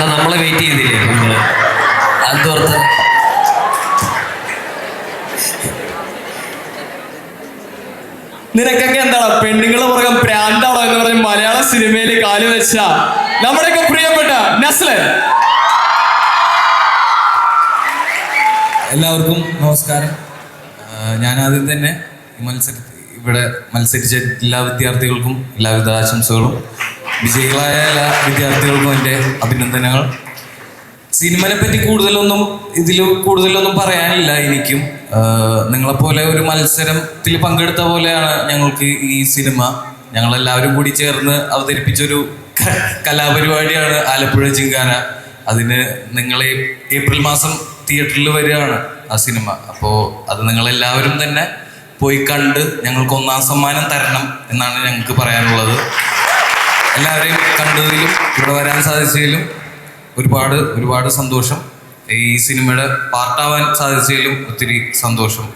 എന്നാ നമ്മളെ വെയിറ്റ് ചെയ്തില്ലേ നിങ്ങൾ അതോർത്ത് നിനക്കൊക്കെ എന്താണ് പെണ്ണുങ്ങളെ പുറകം പ്രാന്താണോ എന്ന് പറഞ്ഞ് മലയാള സിനിമയിൽ കാലു വെച്ച നമ്മുടെയൊക്കെ പ്രിയപ്പെട്ട നസ്ലൻ. എല്ലാവർക്കും നമസ്കാരം. ഞാൻ ആദ്യം തന്നെ മത്സര ഇവിടെ മത്സരിച്ച എല്ലാ വിദ്യാർത്ഥികൾക്കും എല്ലാവിധ ആശംസകളും. വിജയികളായ എല്ലാ വിദ്യാർത്ഥികൾക്കും എന്റെ അഭിനന്ദനങ്ങൾ. സിനിമനെ പറ്റി കൂടുതലൊന്നും ഇതിൽ കൂടുതലൊന്നും പറയാനില്ല എനിക്കും. നിങ്ങളെപ്പോലെ ഒരു മത്സരത്തിൽ പങ്കെടുത്ത പോലെയാണ് ഞങ്ങൾക്ക് ഈ സിനിമ. ഞങ്ങളെല്ലാവരും കൂടി ചേർന്ന് അവതരിപ്പിച്ചൊരു കലാപരിപാടിയാണ് ആലപ്പുഴ ചിങ്കാന അതിന് നിങ്ങളെ ഏപ്രിൽ മാസം തിയേറ്ററിൽ വരികയാണ് ആ സിനിമ. അപ്പോൾ അത് നിങ്ങളെല്ലാവരും തന്നെ പോയി കണ്ട് ഞങ്ങൾക്ക് ഒന്നാം സമ്മാനം തരണം എന്നാണ് ഞങ്ങൾക്ക് പറയാനുള്ളത്. എല്ലാവരെയും കണ്ടതിലും ഇവിടെ വരാൻ സാധിച്ചതിലും ഒരുപാട് ഒരുപാട് സന്തോഷം. ഈ സിനിമയുടെ പാർട്ടാവാൻ സാധിച്ചതിലും ഒത്തിരി സന്തോഷം.